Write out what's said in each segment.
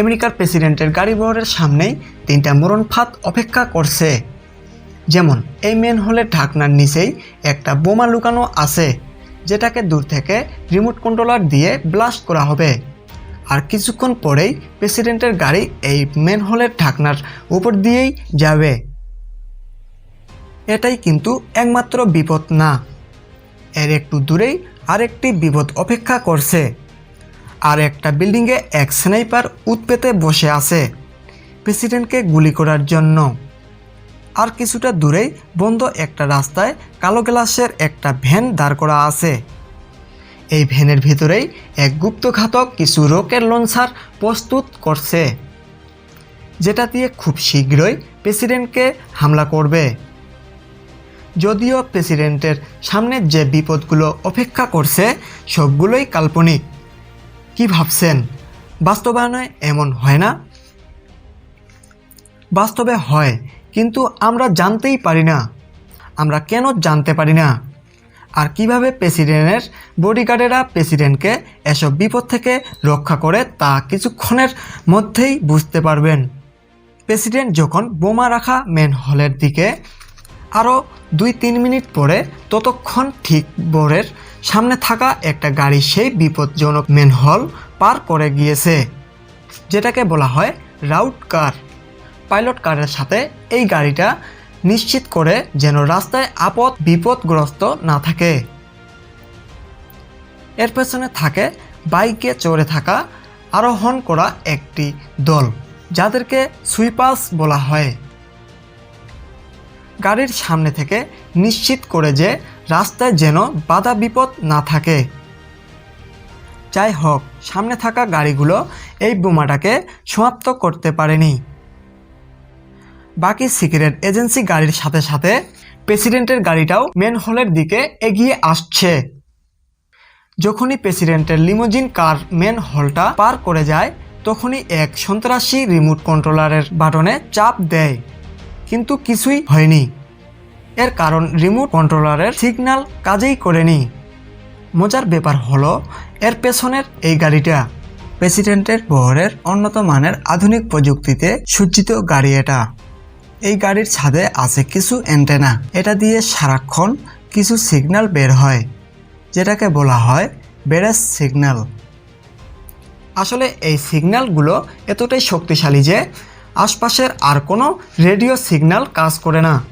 আমেরিকার প্রেসিডেন্টের গাড়ি বহরের সামনেই তিনটা মরণ ফাঁদ অপেক্ষা করছে। যেমন, এই মেন হলের ঢাকনার নিচেই একটা বোমা লুকানো আছে, যেটাকে দূর থেকে রিমোট কন্ট্রোলার দিয়ে ব্লাস্ট করা হবে। আর কিছুক্ষণ পরেই প্রেসিডেন্টের গাড়ি এই মেন হলের ঢাকনার উপর দিয়েই যাবে। এটাই কিন্তু একমাত্র বিপদ না, এর একটু দূরেই আরেকটি বিপদ অপেক্ষা করছে। আর একটা বিল্ডিংয়ে এক স্নাইপার উৎপেতে বসে আছে। প্রেসিডেন্টকে গুলি করার জন্য। আর কিছুটা দূরেই বন্ধ একটা রাস্তায় কালো গ্লাসের একটা ভ্যান দাঁড় করা আছে। এই ভ্যানের ভিতরেই এক গুপ্তঘাতক কিছু রকেট লঞ্চার প্রস্তুত করছে। যেটা দিয়ে খুব শীঘ্রই প্রেসিডেন্টকে হামলা করবে। যদিও প্রেসিডেন্টের সামনে যে বিপদগুলো অপেক্ষা করছে, সবগুলোই কাল্পনিক। কি ভাবছেন? বাস্তবায়নে এমন হয় না? বাস্তবে হয়, কিন্তু আমরা জানতেই পারি না। আমরা কেন জানতে পারি না? আর কীভাবে প্রেসিডেন্টের বডিগার্ডেরা প্রেসিডেন্টকে এসব বিপদ থেকে রক্ষা করে তা কিছুক্ষণের মধ্যেই বুঝতে পারবেন। প্রেসিডেন্ট যখন বোমা রাখা মেন হলের দিকে আরও দুই তিন মিনিট পরে ততক্ষণ ঠিক বোরের সামনে থাকা একটা গাড়ি সেই বিপজ্জনক মেন হল পার করে গিয়েছে, যেটাকে বলা হয় রাউট কার পাইলট কারের সাথে এই গাড়িটা নিশ্চিত করে যেন রাস্তায় আপদ, বিপদগ্রস্ত না থাকে। এর পেছনে থাকে বাইকে চড়ে থাকা আরোহণ করা একটি দল, যাদেরকে সুইপাস বলা হয়। গাড়ির সামনে থেকে নিশ্চিত করে যে রাস্তায় যেন বাধা বিপদ না থাকে। যাই হোক, সামনে থাকা গাড়িগুলো এই বোমাটাকে সমাপ্ত করতে পারেনি। বাকি সিক্রেট এজেন্সি গাড়ির সাথে সাথে প্রেসিডেন্টের গাড়িটাও মেন হলের দিকে এগিয়ে আসছে। যখনই প্রেসিডেন্টের লিমোজিন কার মেন হলটা পার করে যায়, তখনই এক সন্ত্রাসী রিমোট কন্ট্রোলারের বাটনে চাপ দেয়। কিন্তু কিছুই হয়নি। এর কারণ রিমোট কন্ট্রোলারের সিগন্যাল কাজেই করেনি। মজার ব্যাপার হলো, এর পেছনের এই গাড়িটা প্রেসিডেন্টের বহরের উন্নত মানের আধুনিক প্রযুক্তিতে সজ্জিত গাড়ি এটা। এই গাড়ির ছাদে আছে কিছু অ্যান্টেনা এটা দিয়ে সারাক্ষণ কিছু সিগন্যাল বের হয়, যেটাকে বলা হয় বেরেস সিগন্যাল আসলে এই সিগন্যালগুলো এতটাই শক্তিশালী যে আশপাশের আর কোনো রেডিও সিগন্যাল কাজ করে না।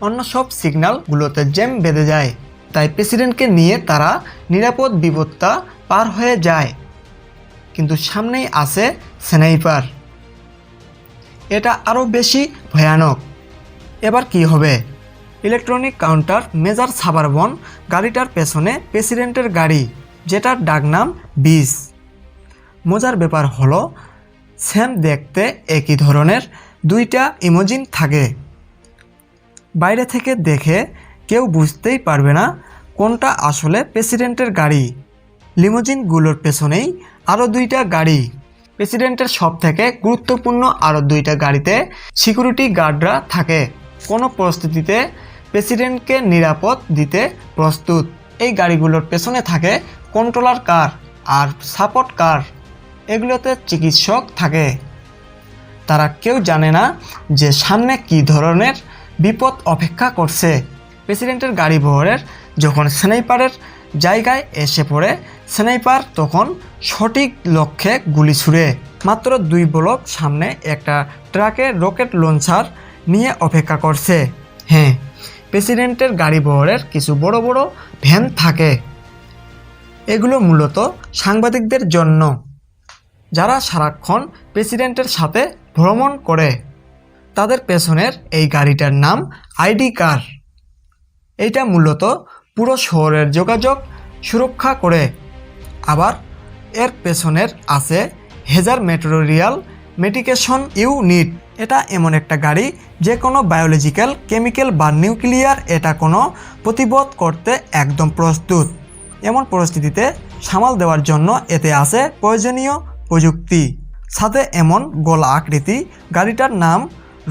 অন্য সব সিগন্যালগুলোতে জ্যাম বেঁধে যায়। তাই প্রেসিডেন্টকে নিয়ে তারা নিরাপদ বিপত্তা পার হয়ে যায়। কিন্তু সামনেই আছে স্নাইপার। এটা আরও বেশি ভয়ানক। এবার কি হবে? ইলেকট্রনিক কাউন্টার মেজার সাবারবন গাড়িটার পেছনে প্রেসিডেন্টের গাড়ি, যেটার ডাকনাম বিস। মজার ব্যাপার হলো সেম দেখতে একই ধরনের দুইটা ইমোজিন থাকে। বাইরে থেকে দেখে কেউ বুঝতেই পারবে না কোনটা আসলে প্রেসিডেন্টের গাড়ি। লিমোজিনগুলোর পেছনেই আরও দুইটা গাড়ি। প্রেসিডেন্টের সব থেকে গুরুত্বপূর্ণ আরও দুইটা গাড়িতে সিকিউরিটি গার্ডরা থাকে। কোনো পরিস্থিতিতে প্রেসিডেন্টকে নিরাপদ দিতে প্রস্তুত। এই গাড়িগুলোর পেছনে থাকে কন্ট্রোলার কার আর সাপোর্ট কার। এগুলোতে চিকিৎসক থাকে। তারা কেউ জানে না যে সামনে কী ধরনের বিপদ অপেক্ষা করছে। প্রেসিডেন্টের গাড়ি বহরের যখন স্নাইপারের জায়গায় এসে পড়ে, স্নাইপার তখন সঠিক লক্ষ্যে গুলি ছুড়ে। মাত্র দুই ব্লক সামনে একটা ট্রাকের রকেট লঞ্চার নিয়ে অপেক্ষা করছে। হ্যাঁ প্রেসিডেন্টের গাড়ি বহরের কিছু বড় বড় ভ্যান থাকে। এগুলো মূলত সাংবাদিকদের জন্য। যারা সারাক্ষণ প্রেসিডেন্টের সাথে ভ্রমণ করে, তাদের পেছনের এই গাড়িটার নাম আইডি কার। এইটা মূলত পুরো শহরের যোগাযোগ সুরক্ষা করে। আবার এর পেছনের আছে হেজার মেটেরিয়াল মেডিকেশন ইউনিট। এটা এমন একটা গাড়ি যে কোনো বায়োলজিক্যাল, কেমিক্যাল বা নিউক্লিয়ার এটা কোনো প্রতিবোধ করতে একদম প্রস্তুত। এমন পরিস্থিতিতে সামাল দেওয়ার জন্য এতে আছে প্রয়োজনীয় প্রযুক্তি। সাথে এমন গোলা আকৃতি, গাড়িটার নাম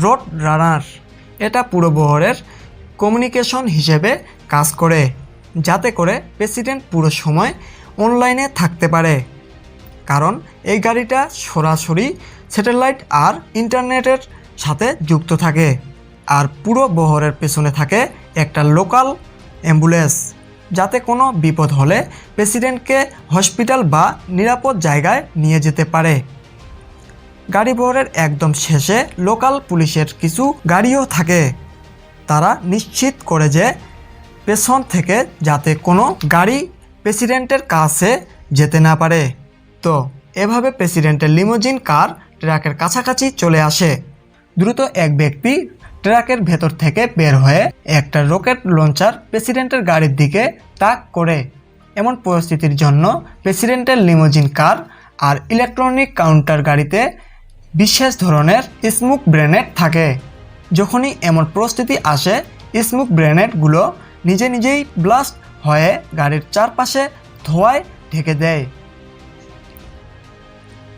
রোড রানার এটা পুরো বহরের কমিউনিকেশন হিসেবে কাজ করে, যাতে করে প্রেসিডেন্ট পুরো সময় অনলাইনে থাকতে পারে। কারণ এই গাড়িটা সরাসরি স্যাটেলাইট আর ইন্টারনেটের সাথে যুক্ত থাকে, আর পুরো বহরের পেছনে থাকে একটা লোকাল অ্যাম্বুলেন্স যাতে কোনো বিপদ হলে প্রেসিডেন্টকে হসপিটাল বা নিরাপদ জায়গায় নিয়ে যেতে পারে। গাড়ি বহরের একদম শেষে লোকাল পুলিশের কিছু গাড়িও থাকে। তারা নিশ্চিত করে যে পেছন থেকে যাতে কোনো গাড়ি প্রেসিডেন্টের কাছে যেতে না পারে। তো, এভাবে প্রেসিডেন্টের লিমোজিন কার ট্রাকের কাছাকাছি চলে আসে। দ্রুত এক ব্যক্তি ট্রাকের ভেতর থেকে বের হয়ে একটা রকেট লঞ্চার প্রেসিডেন্টের গাড়ির দিকে তাক করে। এমন পরিস্থিতির জন্য প্রেসিডেন্টের লিমোজিন কার আর ইলেকট্রনিক কাউন্টার গাড়িতে বিশেষ ধরনের স্মোক ব্রেনেড থাকে। যখনই এমন পরিস্থিতি আসে, স্মোক ব্রেনেডগুলো নিজে নিজেই ব্লাস্ট হয়ে গাড়ির চারপাশে ধোঁয়ায় ঢেকে দেয়।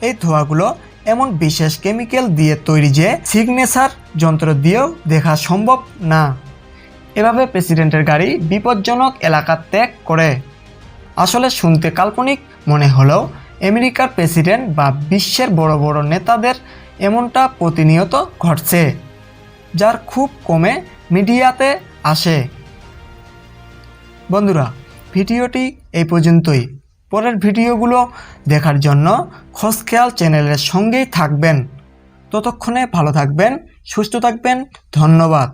এই ধোঁয়াগুলো এমন বিশেষ কেমিক্যাল দিয়ে তৈরি যে সিগনেচার যন্ত্র দিয়েও দেখা সম্ভব না। এভাবে প্রেসিডেন্টের গাড়ি বিপজ্জনক এলাকা ত্যাগ করে। আসলে শুনতে কাল্পনিক মনে হলেও আমেরিকার প্রেসিডেন্ট বা বিশ্বের বড় বড় নেতাদের এমনটা প্রতিনিয়ত ঘটছে, যার খুব কমে মিডিয়াতে আসে। বন্ধুরা, ভিডিওটি এই পর্যন্তই। পরের ভিডিওগুলো দেখার জন্য খোঁজখেয়াল চ্যানেলের সঙ্গেই থাকবেন। ততক্ষণে ভালো থাকবেন সুস্থ থাকবেন ধন্যবাদ।